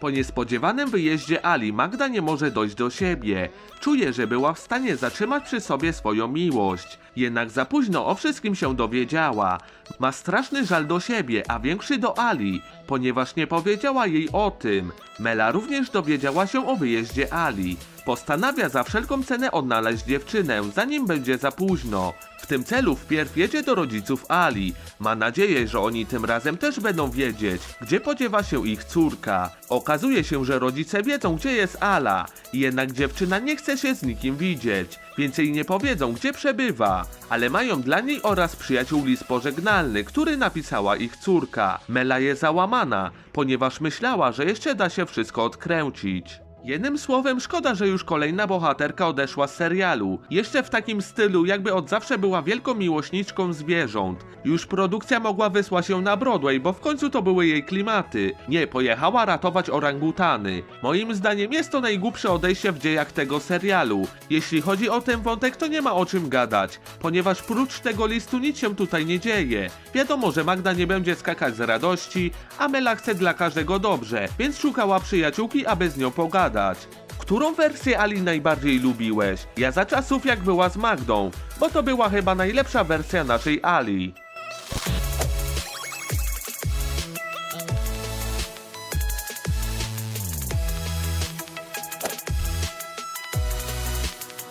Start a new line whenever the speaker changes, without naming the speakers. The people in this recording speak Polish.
Po niespodziewanym wyjeździe Ali Magda nie może dojść do siebie. Czuje, że była w stanie zatrzymać przy sobie swoją miłość. Jednak za późno o wszystkim się dowiedziała. Ma straszny żal do siebie, a większy do Ali, ponieważ nie powiedziała jej o tym. Mela również dowiedziała się o wyjeździe Ali. Postanawia za wszelką cenę odnaleźć dziewczynę, zanim będzie za późno. W tym celu wpierw jedzie do rodziców Ali. Ma nadzieję, że oni tym razem też będą wiedzieć, gdzie podziewa się ich córka. Okazuje się, że rodzice wiedzą, gdzie jest Ala, jednak dziewczyna nie chce się z nikim widzieć, więc jej nie powiedzą, gdzie przebywa. Ale mają dla niej oraz przyjaciół list pożegnalny, który napisała ich córka. Mela jest załamana, ponieważ myślała, że jeszcze da się wszystko odkręcić. Jednym słowem, szkoda, że już kolejna bohaterka odeszła z serialu. Jeszcze w takim stylu, jakby od zawsze była wielką miłośniczką zwierząt. Już produkcja mogła wysłać ją na Broadway, bo w końcu to były jej klimaty. Nie, pojechała ratować orangutany. Moim zdaniem jest to najgłupsze odejście w dziejach tego serialu. Jeśli chodzi o ten wątek, to nie ma o czym gadać, ponieważ prócz tego listu nic się tutaj nie dzieje. Wiadomo, że Magda nie będzie skakać z radości, a Mela chce dla każdego dobrze, więc szukała przyjaciółki, aby z nią pogadać. Którą wersję Ali najbardziej lubiłeś? Ja za czasów jak była z Magdą, bo to była chyba najlepsza wersja naszej Ali.